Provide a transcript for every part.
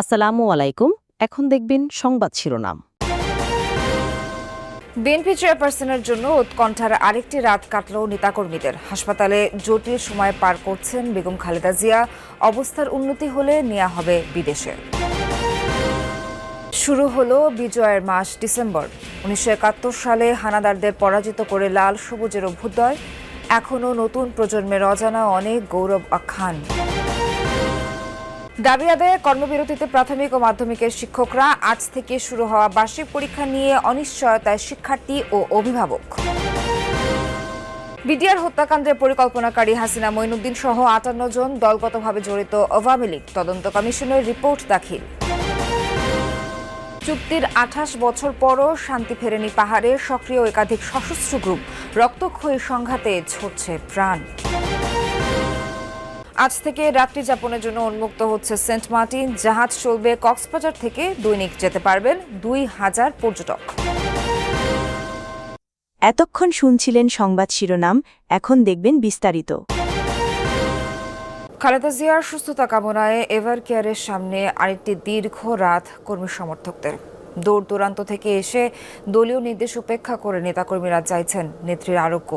আসসালামু আলাইকুম। এখন দেখবেন সংবাদ শিরোনাম। বিএনপি চেয়ারপারসনের জন্য উৎকণ্ঠার আরেকটি রাত কাটল নেতাকর্মীদের। হাসপাতালে জটিল সময় পার করছেন বেগম খালেদা জিয়া। অবস্থার উন্নতি হলে নেওয়া হবে বিদেশে। শুরু হলো বিজয়ের মাস ডিসেম্বর। উনিশশো একাত্তর সালে হানাদারদের পরাজিত করে লাল সবুজের অভ্যুদয়। এখনও নতুন প্রজন্মের অজানা অনেক গৌরব আখ্যান। দাবি আদায়ে কর্মবিরতিতে প্রাথমিক ও মাধ্যমিকের শিক্ষকরা আজ থেকে শুরু হওয়া বার্ষিক পরীক্ষা নিয়ে অনিশ্চয়তায় শিক্ষার্থী ও অভিভাবক। বিডিআর হত্যাকাণ্ডের পরিকল্পনাকারী হাসিনা মঈনুদ্দিন সহ আটান্ন জন দলগতভাবে জড়িত আওয়ামী লীগ তদন্ত কমিশনের রিপোর্ট দাখিল। চুক্তির আঠাশ বছর পরও শান্তি ফেরেনি পাহাড়ে সক্রিয় একাধিক সশস্ত্র গ্রুপ। রক্তক্ষয়ী সংঘাতে ঝরছে প্রাণ। আজ থেকে রাত্রি যাপনের জন্য উন্মুক্ত হচ্ছে সেন্ট মার্টিন। জাহাজ চলবে কক্সবাজার থেকে দৈনিক যেতে পারবেন দুই হাজার পর্যটক। এতক্ষণ শুনছিলেন সংবাদ শিরোনাম এখন দেখবেন বিস্তারিত। খালেদা জিয়ার সুস্থতা কামনায় এভার কেয়ারের সামনে আরেকটি দীর্ঘ রাত কর্মী সমর্থকদের। দূর দূরান্ত থেকে এসে দলীয় নির্দেশ উপেক্ষা করে নেতাকর্মীরা চাইছেন নেত্রীর আরোগ্য।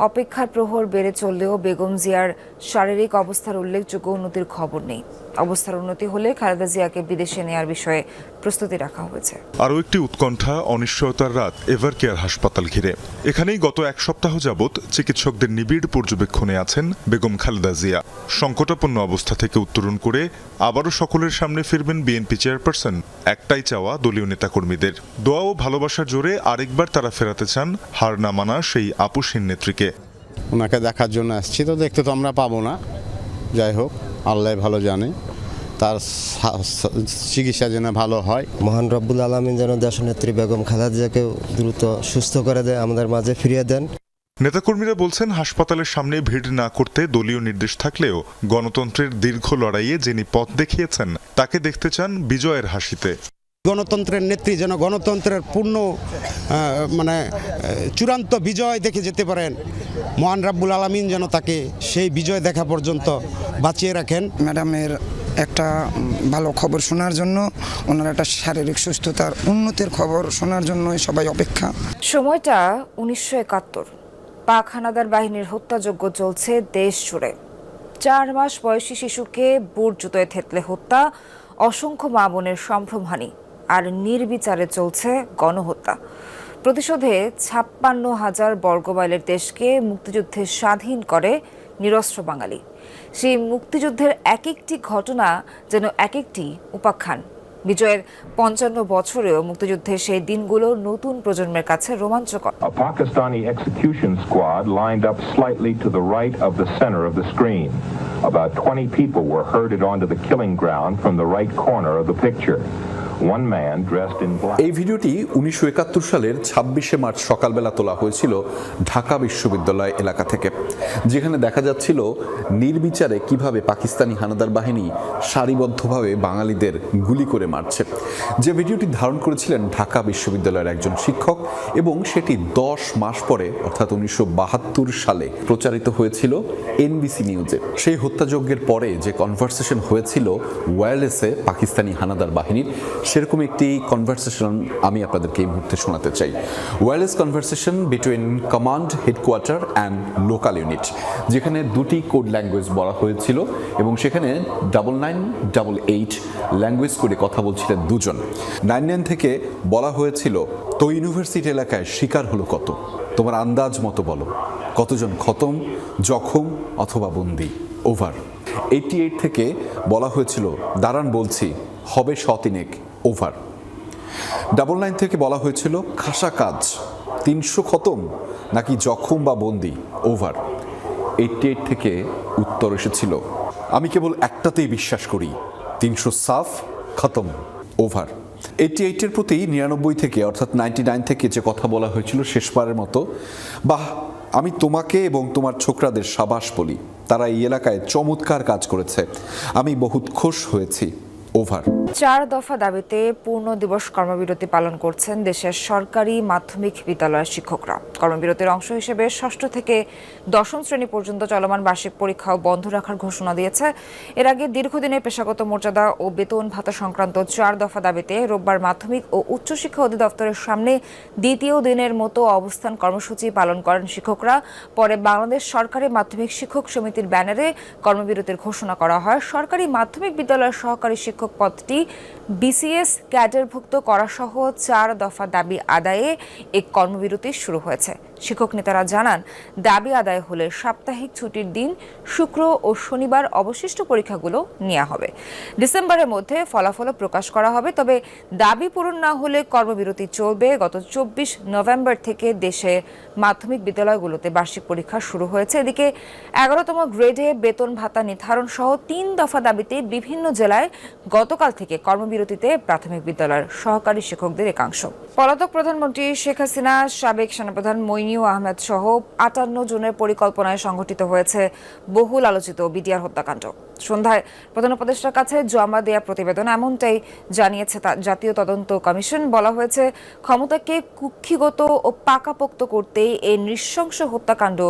অপেক্ষার প্রহর বেড়ে চললেও বেগম জিয়ার শারীরিক অবস্থার উল্লেখযোগ্য উন্নতির খবর নেই। অবস্থার উন্নতি হলে খালেদা জিয়াকে বিদেশে নেয়ার বিষয়ে প্রস্তুতি রাখা হয়েছে। আরও একটি উৎকণ্ঠা অনিশ্চয়তার রাত এভার কেয়ার হাসপাতাল ঘিরে। এখানেই গত এক সপ্তাহ যাবৎ চিকিৎসকদের নিবিড় পর্যবেক্ষণে আছেন বেগম খালেদা জিয়া। সংকটাপন্ন অবস্থা থেকে উত্তরণ করে আবারও সকলের সামনে ফিরবেন বিএনপি চেয়ারপারসন একটাই চাওয়া দলীয় নেতাকর্মীদের। দোয়া ও ভালোবাসার জোরে আরেকবার তারা ফেরাতে চান হার না মানা সেই আপুসীন নেত্রীকে। ওনাকে দেখার জন্য আসছি তো দেখতে তো আমরা পাবো না। যাই হোক। আল্লাহ ভালো জানে। তার চিকিৎসা যেন ভালো হয়। মহান রব্বুল আলমিন যেন দেশনেত্রী বেগম খালেদা দ্রুত সুস্থ করে দেয় আমাদের মাঝে ফিরিয়ে দেন। নেতাকর্মীরা বলছেন হাসপাতালের সামনে ভিড় না করতে দলীয় নির্দেশ থাকলেও গণতন্ত্রের দীর্ঘ লড়াইয়ে যিনি পথ দেখিয়েছেন তাকে দেখতে চান বিজয়ের হাসিতে। গণতন্ত্রের নেত্রী যেন গণতন্ত্রের পূর্ণ মানে চূড়ান্ত বিজয় দেখে যেতে পারেন। মহান রাব্বুল আলমিন যেন তাকে সেই বিজয় দেখা পর্যন্ত বাঁচিয়ে রাখেন? ম্যাডামের একটা ভালো খবর শোনার জন্য ওনার একটা শারীরিক সুস্থতার উন্নতির খবর শোনার জন্যই সবাই অপেক্ষা। সময়টা উনিশশো একাত্তর। পাক হানাদার বাহিনীর হত্যাযজ্ঞ চলছে দেশ জুড়ে। চার মাস বয়সী শিশুকে বুট জুতোয় থেতলে হত্যা অসংখ্য মা বোনের সম্ভ্রমহানি আর নির্বিচারে চলছে গণহত্যা। প্রতিশোধে ছাপ্পান্ন হাজার বর্গমাইলের দেশকে মুক্তিযুদ্ধে স্বাধীন করে নিরস্ত্র বাঙালি। সেই মুক্তিযুদ্ধের এক একটি ঘটনা যেন এক একটি উপাখ্যান বিজয়ের পঞ্চান্ন বছরেও মুক্তিযুদ্ধের সেই দিনগুলো নতুন প্রজন্মের কাছে রোমাঞ্চকর A Pakistani execution squad lined up slightly to the right of the center of the screen. About 20 people were herded onto the killing ground from the right corner of the picture. এই ভিডিওটি উনিশশো একাত্তর সালের ছাব্বিশে March সকালবেলা তোলা হয়েছিল ঢাকা বিশ্ববিদ্যালয় এলাকা থেকে, যেখানে দেখা যাচ্ছিল নির্বিচারে কীভাবে পাকিস্তানি হানাদার বাহিনী সারিবদ্ধভাবে বাঙালিদের গুলি করে মারছে। যে ভিডিওটি ধারণ করেছিলেন ঢাকা বিশ্ববিদ্যালয়ের একজন শিক্ষক এবং সেটি দশ মাস পরে, অর্থাৎ উনিশশো বাহাত্তর সালে প্রচারিত হয়েছিল এনবিসি নিউজে সেই হত্যাযজ্ঞের পরে যে কনভারসেশন হয়েছিল ওয়্যারলেসে পাকিস্তানি হানাদার বাহিনীর সেরকম একটি কনভারসেশন আমি আপনাদেরকে এই মুহূর্তে শোনাতে চাই। Wireless conversation between command headquarter and local unit যেখানে দুটি কোড ল্যাঙ্গুয়েজ বলা হয়েছিল এবং সেখানে double nine double eight language করে কথা বলছিলেন দুজন। নাইন নাইন থেকে বলা হয়েছিল, তো ইউনিভার্সিটি এলাকায় শিকার হলো কত? তোমার আন্দাজ মতো বলো। কতজন খতম, জখম অথবা বন্দি? ওভার এইটি এইট থেকে বলা হয়েছিল, দাঁড়ান বলছি, হবে শতিনেক ওভার। ডাবল নাইন থেকে বলা হয়েছিল খাসা কাজ, তিনশো খতম, নাকি জখম বা বন্দি, ওভার। এইটটি এইট থেকে উত্তর এসেছিল। আমি কেবল একটাতেই বিশ্বাস করি, তিনশো সাফ খতম, ওভার। এইটি এইটের প্রতি নিরানব্বই থেকে, অর্থাৎ নাইনটি নাইন থেকে যে কথা বলা হয়েছিল শেষবারের মতো, বাহ, আমি তোমাকে এবং তোমার ছোকরাদের সাবাস বলি, তারা এই এলাকায় চমৎকার কাজ করেছে, আমি বহুত খুশ হয়েছি। ওভার। চার দফা দাবিতে পূর্ণ দিবস কর্মবিরতি পালন করছেন দেশের সরকারি মাধ্যমিক বিদ্যালয়ের শিক্ষকরা। কর্মবিরতির অংশ হিসেবে ষষ্ঠ থেকে দশম শ্রেণি পর্যন্ত চলমান বার্ষিক পরীক্ষাও বন্ধ রাখার ঘোষণা দিয়েছে। এর আগে দীর্ঘদিনের পেশাগত মর্যাদা ও বেতন ভাতা সংক্রান্ত চার দফা দাবিতে রোববার মাধ্যমিক ও উচ্চশিক্ষা অধিদপ্তরের সামনে দ্বিতীয় দিনের মতো অবস্থান কর্মসূচি পালন করেন শিক্ষকরা। পরে বাংলাদেশ সরকারি মাধ্যমিক শিক্ষক সমিতির ব্যানারে কর্মবিরতির ঘোষণা করা হয়। সরকারি মাধ্যমিক বিদ্যালয়ের সহকারী শিক্ষক পদটি বিসিএস ক্যাডারভুক্ত করা সহ চার দফা দাবি আদায়ে এই কর্মবিরতি শুরু হয়েছে। শিক্ষক নেতারা জানান, দাবি আদায় হলে সাপ্তাহিক ছুটির দিন শুক্র ও শনিবার অবশিষ্ট পরীক্ষাগুলো নেওয়া হবে। ডিসেম্বরের মধ্যে ফলাফলও প্রকাশ করা হবে, তবে দাবি পূরণ না হলে কর্মবিরতি চলবে। গত চব্বিশ নভেম্বর থেকে দেশে মাধ্যমিক বিদ্যালয়গুলোতে বার্ষিক পরীক্ষা শুরু হয়েছে। এদিকে এগারোতম গ্রেডে বেতন ভাতা নির্ধারণ সহ তিন দফা দাবিতে বিভিন্ন জেলায় গতকাল থেকে কর্মবিরতিতে প্রাথমিক বিদ্যালয়ের সহকারী শিক্ষকদের একাংশ। পলাতক প্রধানমন্ত্রী শেখ হাসিনা, সাবেক সেনাপ্রধান মইনিউ আহমেদ সহ আটান্ন জনের পরিকল্পনায় সংঘটিত হয়েছে বহুল আলোচিত বিডিআর হত্যাকাণ্ড। সন্ধ্যায় প্রধান উপদেষ্টার কাছে জমা দেয়া প্রতিবেদন এমনটাই জানিয়েছে জাতীয় তদন্ত কমিশন। বলা হয়েছে, ক্ষমতাকে কুক্ষিগত ও পাকাপোক্ত করতেই এই নৃশংস হত্যাকাণ্ড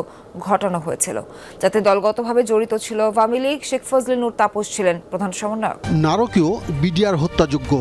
ঘটানো হয়েছিল। যাতে দলগতভাবে জড়িত ছিল আওয়ামী লীগ, শেখ ফজলে নূর তাপস ছিলেন প্রধান সমন্বয়ক। নারকীয় বিডিআর হত্যাযোগ্য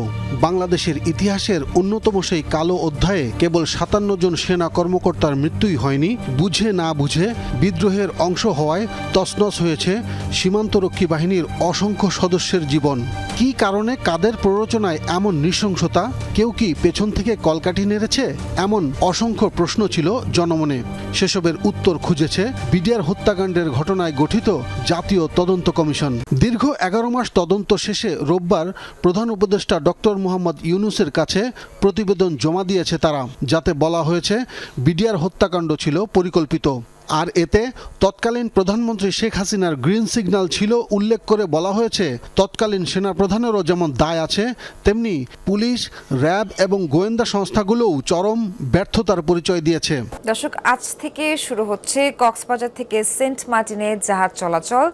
বাংলাদেশের ইতিহাসের অন্যতম সেই কালো অধ্যায়ে কেবল সাতান্ন জন সেনা কর্মকর্তার মৃত্যুই হয়নি। বুঝে না বুঝে বিদ্রোহের অংশ হওয়ায় তছনছ হয়েছে সীমান্তরক্ষী বাহিনীর অসংখ্য সদস্যের জীবন। কী কারণে, কাদের প্ররোচনায় এমন নৃশংসতা? কেউ কি পেছন থেকে কলকাঠি নেড়েছে? এমন অসংখ্য প্রশ্ন ছিল জনমনে। সেসবের উত্তর খুঁজেছে বিডিআর হত্যাকাণ্ডের ঘটনায় গঠিত জাতীয় তদন্ত কমিশন। দীর্ঘ এগারো মাস তদন্ত শেষে রোববার প্রধান উপদেষ্টা ডক্টর মোহাম্মদ ইউনুসের কাছে প্রতিবেদন জমা দিয়েছে তারা। যাতে বলা হয়েছে, বিডিআর হত্যাকাণ্ড ছিল পরিকল্পিত। আর এতে তৎকালীন প্রধানমন্ত্রী শেখ হাসিনার গ্রিন সিগন্যাল ছিল উল্লেখ করে বলা হয়েছে, তৎকালীন সেনাপ্রধানেরও যেমন দায় আছে, তেমনি পুলিশ, র্যাব এবং গোয়েন্দা সংস্থাগুলোও চরম ব্যর্থতার পরিচয় দিয়েছে। দর্শক, আজ থেকে শুরু হচ্ছে কক্সবাজার থেকে সেন্ট মার্টিনে জাহাজ চলাচল।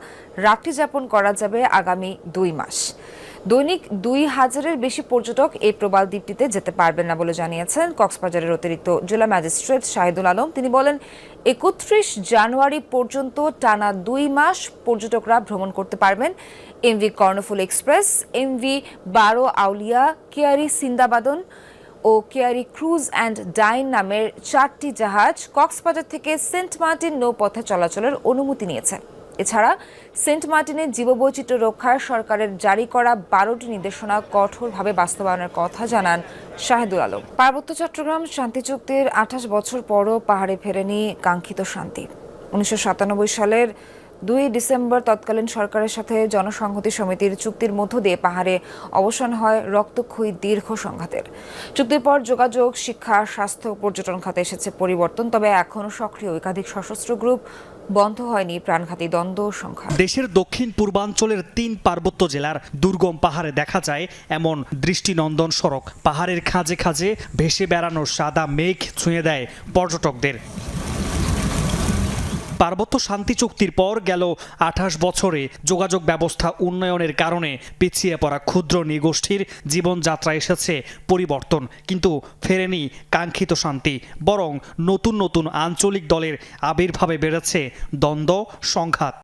রাত্রি যাপন করা যাবে আগামী দুই মাস। দৈনিক দুই হাজারের বেশি পর্যটক এই প্রবাল দ্বীপটিতে যেতে পারবেন না বলে জানিয়েছেন কক্সবাজারের অতিরিক্ত জেলা ম্যাজিস্ট্রেট শাহিদুল আলম। তিনি বলেন, একত্রিশ জানুয়ারি পর্যন্ত টানা দুই মাস পর্যটকরা ভ্রমণ করতে পারবেন। MV Karnaphul Express MV Baro Aulia, Keari Sindbad O Keari cruise and ডাইন নামের চারটি জাহাজ কক্সবাজার থেকে সেন্ট মার্টিন নৌপথে চলাচলের অনুমতি নিয়েছে। এছাড়া সেন্ট মার্টিনের জীববৈচিত্র্য রক্ষায় সরকারের জারি করা বারোটি নির্দেশনা কঠোরভাবে বাস্তবায়নের কথা জানান শাহেদুল আলম। পার্বত্য চট্টগ্রাম শান্তি চুক্তির আঠাশ বছর পরও পাহাড়ে ফেরেনি কাঙ্ক্ষিত শান্তি। উনিশশো সাতানব্বই সালের দুই ডিসেম্বর তৎকালীন সরকারের সাথে জনসংহতি সমিতির চুক্তির মধ্য দিয়ে পাহাড়ে অবসান হয় রক্তক্ষয়ী দীর্ঘ সংঘাতের। চুক্তির পর যোগাযোগ, শিক্ষা, স্বাস্থ্য, পর্যটন খাতে এসেছে পরিবর্তন, তবে এখনও সক্রিয় একাধিক সশস্ত্র গ্রুপ বন্ধ হয়নি প্রাণঘাতী দ্বন্দ্ব সংখ্যা দেশের দক্ষিণ পূর্বাঞ্চলের তিন পার্বত্য জেলার দুর্গম পাহাড়ে দেখা যায় এমন দৃষ্টিনন্দন সড়ক। পাহাড়ের খাঁজে খাঁজে ভেসে বেড়ানো সাদা মেঘ ছুঁয়ে দেয় পর্যটকদের। পার্বত্য শান্তি চুক্তির পর গেল আঠাশ বছরে যোগাযোগ ব্যবস্থা উন্নয়নের কারণে পিছিয়ে পড়া ক্ষুদ্র নৃগোষ্ঠীর জীবনযাত্রা এসেছে পরিবর্তন, কিন্তু ফেরেনি কাঙ্ক্ষিত শান্তি, বরং নতুন নতুন আঞ্চলিক দলের আবির্ভাবে বেড়েছে দ্বন্দ্ব, সংঘাত।